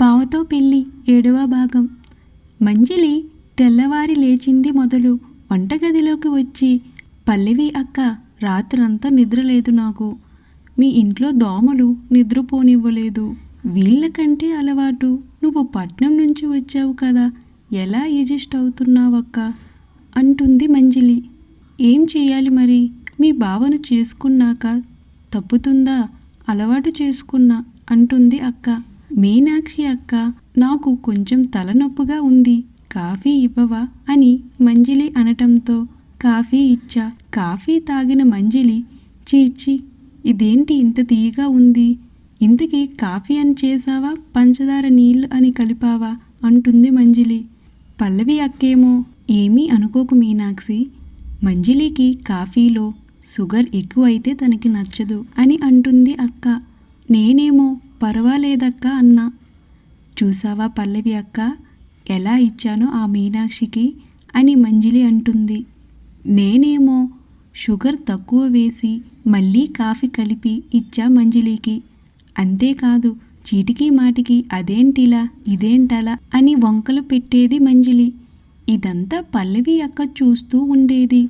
బావతో పెళ్ళి ఏడవ భాగం. మంజలి తెల్లవారి లేచింది మొదలు. వంటగదిలోకి వచ్చి పల్లవి అక్క రాత్రంతా నిద్రలేదు నాకు. మీ ఇంట్లో దోమలు నిద్రపోనివ్వలేదు. వీళ్ళకంటే అలవాటు. నువ్వు పట్నం నుంచి వచ్చావు కదా. ఎలా అడ్జస్ట్ అవుతున్నావక్క? అంటుంది మంజలి. ఏం చేయాలి మరి? మీ బావను చేసుకున్నాక తప్పుతుందా? అలవాటు చేసుకున్నా అంటుంది అక్క. మీనాక్షి అక్క నాకు కొంచెం తలనొప్పుగా ఉంది. కాఫీ ఇవ్వవా? అని మంజిలి అనటంతో కాఫీ ఇచ్చా. కాఫీ తాగిన మంజిలి చీచి ఇదేంటి ఇంత తీయగా ఉంది? ఇంతకీ కాఫీ అని చేసావా పంచదార నీళ్ళు అని కలిపావా? అంటుంది మంజిలి. పల్లవి అక్కేమో ఏమీ అనుకోకు మీనాక్షి. మంజిలికి కాఫీలో షుగర్ ఎక్కువైతే తనకి నచ్చదు అని అంటుంది అక్క. నేనేమో పర్వాలేదక్క అన్నా. చూసావా పల్లవి అక్క? ఎలా ఇచ్చానో ఆ మీనాక్షికి? అని మంజిలి అంటుంది. నేనేమో షుగర్ తక్కువ వేసి మళ్ళీ కాఫీ కలిపి ఇచ్చా మంజిలికి. అంతేకాదు చీటికి మాటికి అదేంటిలా ఇదేంటలా అని వంకలు పెట్టేది మంజిలి. ఇదంతా పల్లవి అక్క చూస్తూ ఉండేది.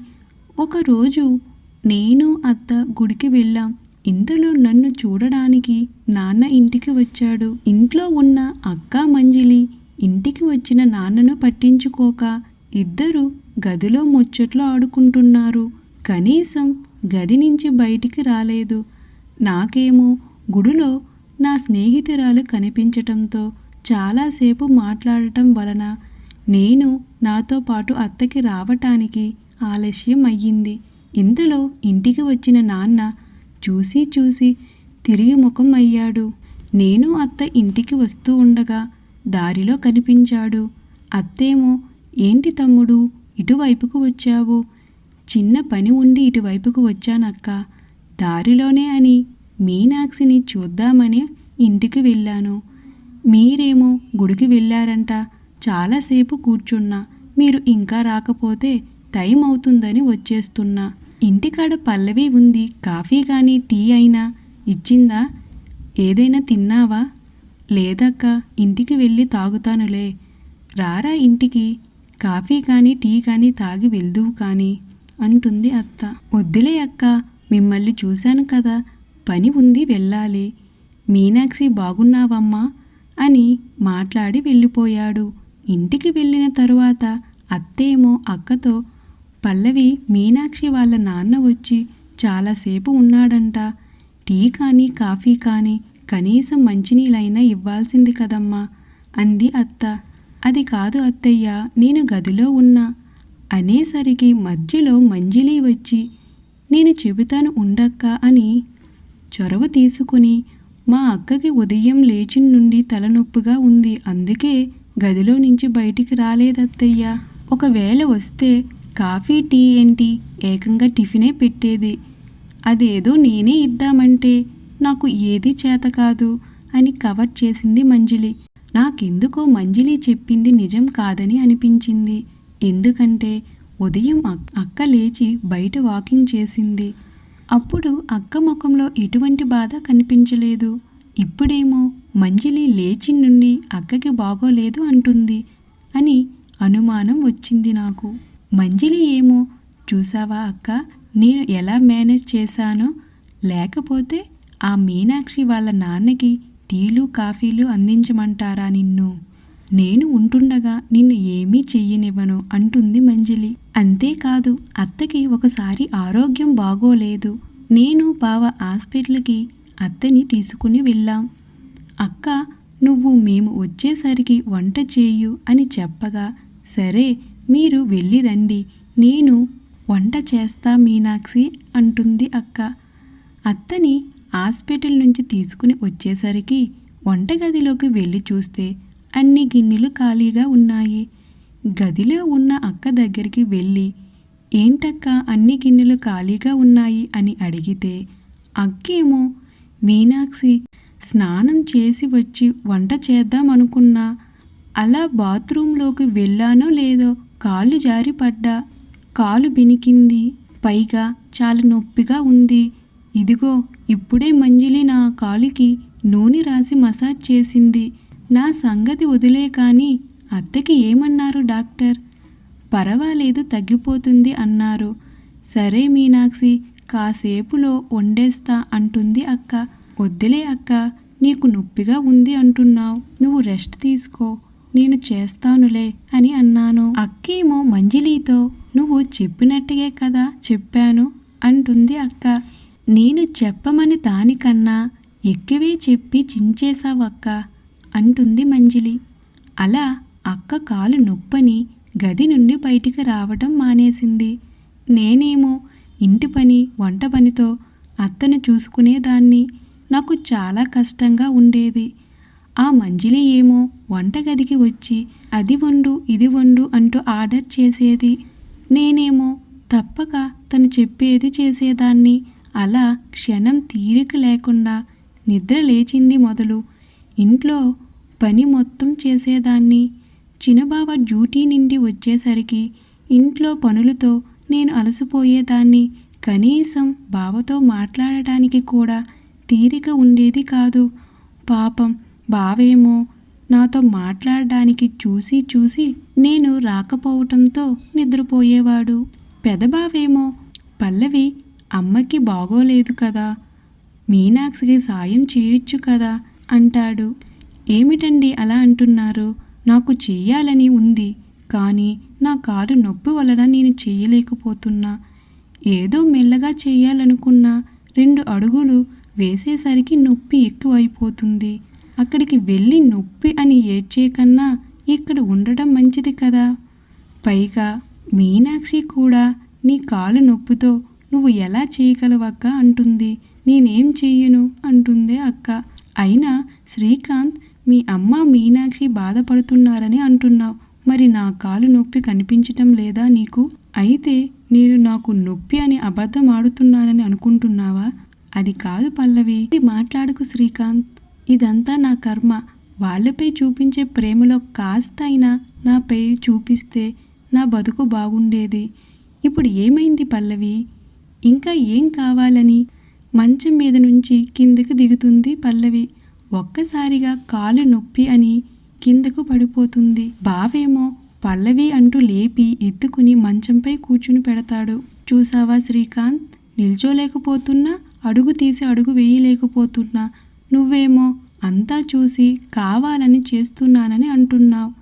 ఒకరోజు నేను అత్త గుడికి వెళ్ళాం. ఇంతలో నన్ను చూడడానికి నాన్న ఇంటికి వచ్చాడు. ఇంట్లో ఉన్న అక్క మంజిలి ఇంటికి వచ్చిన నాన్నను పట్టించుకోక ఇద్దరు గదిలో ముచ్చట్లు ఆడుకుంటున్నారు. కనీసం గది నుంచి బయటికి రాలేదు. నాకేమో గుడిలో నా స్నేహితురాలు కనిపించటంతో చాలాసేపు మాట్లాడటం వలన నేను నాతో పాటు అత్తకి రావటానికి ఆలస్యం అయ్యింది. ఇంతలో ఇంటికి వచ్చిన నాన్న చూసి చూసి తిరిగి ముఖం అయ్యాడు. నేను అత్త ఇంటికి వస్తూ ఉండగా దారిలో కనిపించాడు. అత్తేమో ఏంటి తమ్ముడు ఇటువైపుకు వచ్చావు? చిన్న పని ఉండి ఇటువైపుకు వచ్చానక్క. దారిలోనే అని మీనాక్షిని చూద్దామని ఇంటికి వెళ్ళాను. మీరేమో గుడికి వెళ్ళారంట. చాలాసేపు కూర్చున్నా. మీరు ఇంకా రాకపోతే టైం అవుతుందని వచ్చేస్తున్నా. ఇంటికాడ పల్లవి ఉంది కాఫీ కానీ టీ అయినా ఇచ్చిందా? ఏదైనా తిన్నావా? లేదక్క ఇంటికి వెళ్ళి తాగుతానులే. రారా ఇంటికి? కాఫీ కానీ టీ కానీ తాగి వెళ్దువు కానీ అంటుంది అత్త. వద్దులే అక్క మిమ్మల్ని చూశాను కదా పని ఉంది వెళ్ళాలి. మీనాక్షి బాగున్నావమ్మా? అని మాట్లాడి వెళ్ళిపోయాడు. ఇంటికి వెళ్ళిన తరువాత అత్తేమో అక్కతో పల్లవి మీనాక్షి వాళ్ళ నాన్న వచ్చి చాలాసేపు ఉన్నాడంట. టీ కానీ కాఫీ కానీ కనీసం మంచినీళ్ళైనా ఇవ్వాల్సింది కదమ్మా అంది అత్త. అది కాదు అత్తయ్య నేను గదిలో ఉన్నా. అనేసరికి మధ్యలో మంజిలి వచ్చి నేను చెబుతాను ఉండక్క అని చొరవ తీసుకుని మా అక్కకి ఉదయం లేచి నుండి తలనొప్పిగా ఉంది. అందుకే గదిలో నుంచి బయటికి రాలేదత్తయ్య. ఒకవేళ వస్తే కాఫీ టీ ఏంటి? ఏకంగా టిఫినే పెట్టేది. అదేదో నేనే ఇద్దామంటే నాకు ఏది చేత కాదు అని కవర్ చేసింది మంజిలి. నాకెందుకో మంజిలి చెప్పింది నిజం కాదని అనిపించింది. ఎందుకంటే ఉదయం అక్- అక్క లేచి బయట వాకింగ్ చేసింది. అప్పుడు అక్క ముఖంలో ఎటువంటి బాధ కనిపించలేదు. ఇప్పుడేమో మంజిలి లేచి నుండి అక్కకి బాగోలేదు అంటుంది అని అనుమానం వచ్చింది నాకు. మంజిలి ఏమో చూసావా అక్క? నేను ఎలా మేనేజ్ చేశానో? లేకపోతే ఆ మీనాక్షి వాళ్ళ నాన్నకి టీలు కాఫీలు అందించమంటారా నిన్ను? నేను ఉంటుండగా నిన్ను ఏమీ చెయ్యనివ్వను అంటుంది మంజిలి. అంతేకాదు అత్తకి ఒకసారి ఆరోగ్యం బాగోలేదు. నేను బావ హాస్పిటల్కి అత్తని తీసుకుని వెళ్ళాం. అక్క నువ్వు మేము వచ్చేసరికి వంట చేయు అని చెప్పగా సరే మీరు వెళ్ళి రండి. నేను వంట చేస్తా మీనాక్షి అంటుంది అక్క. అత్తని హాస్పిటల్ నుంచి తీసుకుని వచ్చేసరికి వంటగదిలోకి వెళ్ళి చూస్తే అన్ని గిన్నెలు ఖాళీగా ఉన్నాయి. గదిలో ఉన్న అక్క దగ్గరికి వెళ్ళి ఏంటక్క అన్ని గిన్నెలు ఖాళీగా ఉన్నాయి? అని అడిగితే అక్కేమో మీనాక్షి స్నానం చేసి వచ్చి వంట చేద్దాం అనుకున్నా అలా బాత్రూంలోకి వెళ్ళానో లేదో కాళ్ళు జారిపడ్డా. కాలు బెనికింది. పైగా చాలా నొప్పిగా ఉంది. ఇదిగో ఇప్పుడే మంజిలి నా కాలుకి నూనె రాసి మసాజ్ చేసింది. నా సంగతి వదిలే కానీ అత్తకి ఏమన్నారు డాక్టర్? పర్వాలేదు తగ్గిపోతుంది అన్నారు. సరే మీనాక్షి కాసేపులో వండేస్తా అంటుంది అక్క. వద్దులే అక్క నీకు నొప్పిగా ఉంది అంటున్నావు. నువ్వు రెస్ట్ తీసుకో. నేను చేస్తానులే అని అన్నాను. అక్కేమో మంజిలీతో నువ్వు చెప్పినట్టుగే కదా చెప్పాను అంటుంది అక్క. నేను చెప్పమని దానికన్నా ఎక్కువే చెప్పి చించేశావక్క అంటుంది మంజిలి. అలా అక్క కాలు నొప్పని గది నుండి బయటికి రావడం మానేసింది. నేనేమో ఇంటి పని వంట పనితో అత్తను చూసుకునేదాన్ని. నాకు చాలా కష్టంగా ఉండేది. ఆ మంజిలి ఏమో వంటగదికి వచ్చి అది వండు ఇది వండు అంటూ ఆర్డర్ చేసేది. నేనేమో తప్పక తను చెప్పేది చేసేదాన్ని. అలా క్షణం తీరిక లేకుండా నిద్ర లేచింది మొదలు. ఇంట్లో పని మొత్తం చేసేదాన్ని. చిన్నబావ డ్యూటీ నుండి వచ్చేసరికి ఇంట్లో పనులతో నేను అలసిపోయేదాన్ని. కనీసం బావతో మాట్లాడటానికి కూడా తీరిక ఉండేది కాదు. పాపం బావేమో నాతో మాట్లాడడానికి చూసి చూసి నేను రాకపోవటంతో నిద్రపోయేవాడు. పెదబావేమో పల్లవి అమ్మకి బాగోలేదు కదా మీనాక్షికి సాయం చేయొచ్చు కదా అంటాడు. ఏమిటండి అలా అంటున్నారు? నాకు చెయ్యాలని ఉంది కానీ నా కారు నొప్పి వలన నేను చేయలేకపోతున్నా ఏదో మెల్లగా చేయాలనుకున్నా రెండు అడుగులు వేసేసరికి నొప్పి ఎక్కువైపోతుంది. అక్కడికి వెళ్ళి నొప్పి అని ఏడ్చే కన్నా ఇక్కడ ఉండడం మంచిది కదా. పైగా మీనాక్షి కూడా నీ కాలు నొప్పితో నువ్వు ఎలా చేయగలవక్క అంటుంది. నేనేం చెయ్యను అంటుంది అక్క. అయినా శ్రీకాంత్ మీ అమ్మ మీనాక్షి బాధపడుతున్నారని అంటున్నావు. మరి నా కాలు నొప్పి కనిపించటం లేదా నీకు? అయితే నేను నాకు నొప్పి అని అబద్ధం ఆడుతున్నానని అనుకుంటున్నావా? అది కాదు పల్లవి. మాట్లాడుకు శ్రీకాంత్. ఇదంతా నా కర్మ. వాళ్ళపై చూపించే ప్రేమలో కాస్త అయినా నాపై చూపిస్తే నా బతుకు బాగుండేది. ఇప్పుడు ఏమైంది పల్లవి? ఇంకా ఏం కావాలని మంచం మీద నుంచి కిందకు దిగుతుంది పల్లవి. ఒక్కసారిగా కాలు నొప్పి అని కిందకు పడిపోతుంది. బావేమో పల్లవి అంటూ లేపి ఎత్తుకుని మంచంపై కూర్చుని పెడతాడు. చూసావా శ్రీకాంత్? నిల్చోలేకపోతున్నా అడుగు తీసి అడుగు వేయలేకపోతున్నా. నువ్వేమో అంతా చూసి కావాలని చేస్తున్నానని అంటున్నావు.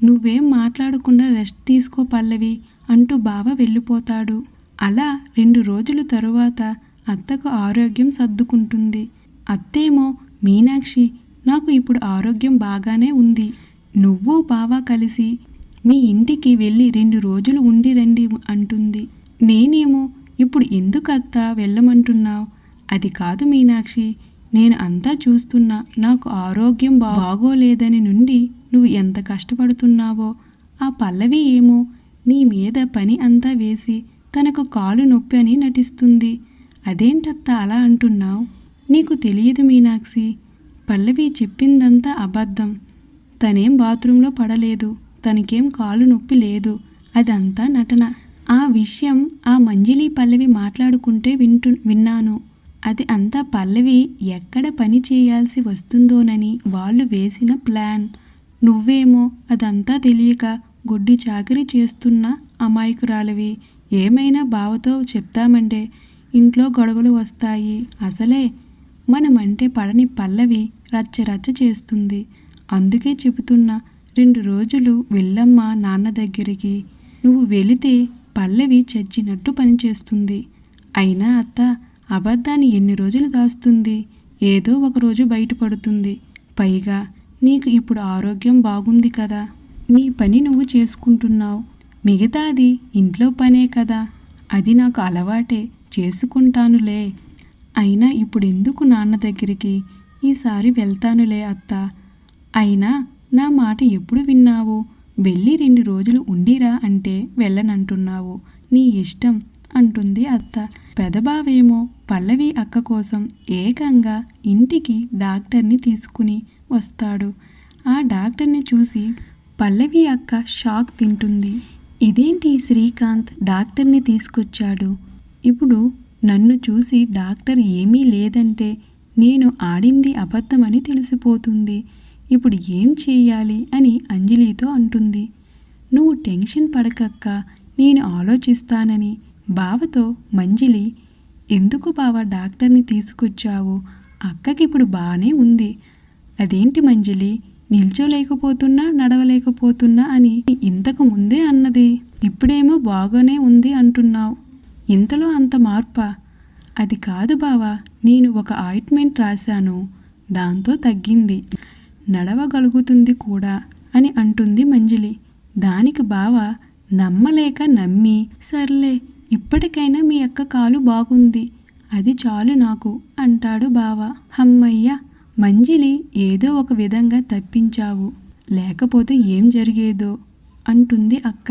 నువ్వేం మాట్లాడకుండా రెస్ట్ తీసుకో పల్లవి అంటూ బావ వెళ్ళిపోతాడు. అలా రెండు రోజుల తరువాత అత్తకు ఆరోగ్యం సర్దుకుంటుంది. అత్తేమో మీనాక్షి నాకు ఇప్పుడు ఆరోగ్యం బాగానే ఉంది. నువ్వు బావ కలిసి మీ ఇంటికి వెళ్ళి రెండు రోజులు ఉండి రండి అంటుంది. నేనేమో ఇప్పుడు ఎందుకు అత్త వెళ్ళమంటున్నావు? అది కాదు మీనాక్షి నేను అంతా చూస్తున్నా. నాకు ఆరోగ్యం బాగోలేదని నుండి నువ్వు ఎంత కష్టపడుతున్నావో. ఆ పల్లవి ఏమో నీ మీద పని అంతా వేసి తనకు కాలు నొప్పి అని నటిస్తుంది. అదేంటత్త అలా అంటున్నావు? నీకు తెలియదు మీనాక్షి. పల్లవి చెప్పిందంతా అబద్ధం. తనేం బాత్రూంలో పడలేదు. తనకేం కాలు నొప్పి లేదు. అదంతా నటన. ఆ విషయం ఆ మంజిలి పల్లవి మాట్లాడుకుంటే వింటు విన్నాను. అది అంతా పల్లవి ఎక్కడ పని చేయాల్సి వస్తుందోనని వాళ్ళు వేసిన ప్లాన్. నువ్వేమో అదంతా తెలియక గుడ్డి చాకరీ చేస్తున్న అమాయకురాలివి. ఏమైనా బావతో చెప్తామంటే ఇంట్లో గొడవలు వస్తాయి. అసలే మనమంటే పడని పల్లవి రచ్చ రచ్చ చేస్తుంది. అందుకే చెబుతున్నా రెండు రోజులు వెళ్ళమ్మా నాన్న దగ్గరికి. నువ్వు వెళితే పల్లవి చచ్చినట్టు పనిచేస్తుంది. అయినా అత్త అబద్ధాన్ని ఎన్ని రోజులు దాస్తుంది? ఏదో ఒక రోజు బయటపడుతుంది. పైగా నీకు ఇప్పుడు ఆరోగ్యం బాగుంది కదా. నీ పని నువ్వు చేసుకుంటున్నావు. మిగతాది ఇంట్లో పనే కదా. అది నాకు అలవాటే. చేసుకుంటానులే. అయినా ఇప్పుడు ఎందుకు నాన్న దగ్గరికి? ఈసారి వెళ్తానులే అత్త. అయినా నా మాట ఎప్పుడు విన్నావు? వెళ్ళి రెండు రోజులు ఉండిరా అంటే వెళ్ళనంటున్నావు. నీ ఇష్టం. అంటుంది అత్త. పెదబావేమో పల్లవి అక్క కోసం ఏకంగా ఇంటికి డాక్టర్ని తీసుకుని వస్తాడు. ఆ డాక్టర్ని చూసి పల్లవి అక్క షాక్ తింటుంది. ఇదేంటి శ్రీకాంత్ డాక్టర్ని తీసుకొచ్చాడు? ఇప్పుడు నన్ను చూసి డాక్టర్ ఏమీ లేదంటే నేను ఆడింది అబద్ధమని తెలిసిపోతుంది. ఇప్పుడు ఏం చేయాలి అని అంజలితో అంటుంది. నువ్వు టెన్షన్ పడకక్క నేను ఆలోచిస్తానని. బావతో మంజిలి ఎందుకు బావ డాక్టర్ని తీసుకొచ్చావు? అక్కకి ఇప్పుడు బాగానే ఉంది. అదేంటి మంజిలి నిల్చోలేకపోతున్నా నడవలేకపోతున్నా అని ఇంతకు ముందే అన్నది. ఇప్పుడేమో బాగానే ఉంది అంటున్నావు. ఇంతలో అంత మార్పా? అది కాదు బావా నేను ఒక ఆయింట్మెంట్ రాశాను. దాంతో తగ్గింది. నడవగలుగుతుంది కూడా అని అంటుంది మంజిలి. దానికి బావ నమ్మలేక నమ్మి సర్లే ఇప్పటికైనా మీ అక్క కాలు బాగుంది. అది చాలు నాకు అంటాడు బావ. హమ్మయ్య మంజిలి ఏదో ఒక విధంగా తప్పించావు. లేకపోతే ఏం జరిగేదో అంటుంది అక్క.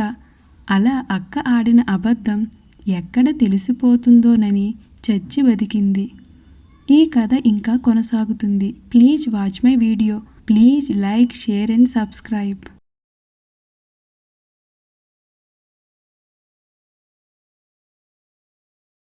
అలా అక్క ఆడిన అబద్ధం ఎక్కడ తెలిసిపోతుందోనని చచ్చి బతికింది. ఈ కథ ఇంకా కొనసాగుతుంది. Please watch my video. Please like share and subscribe.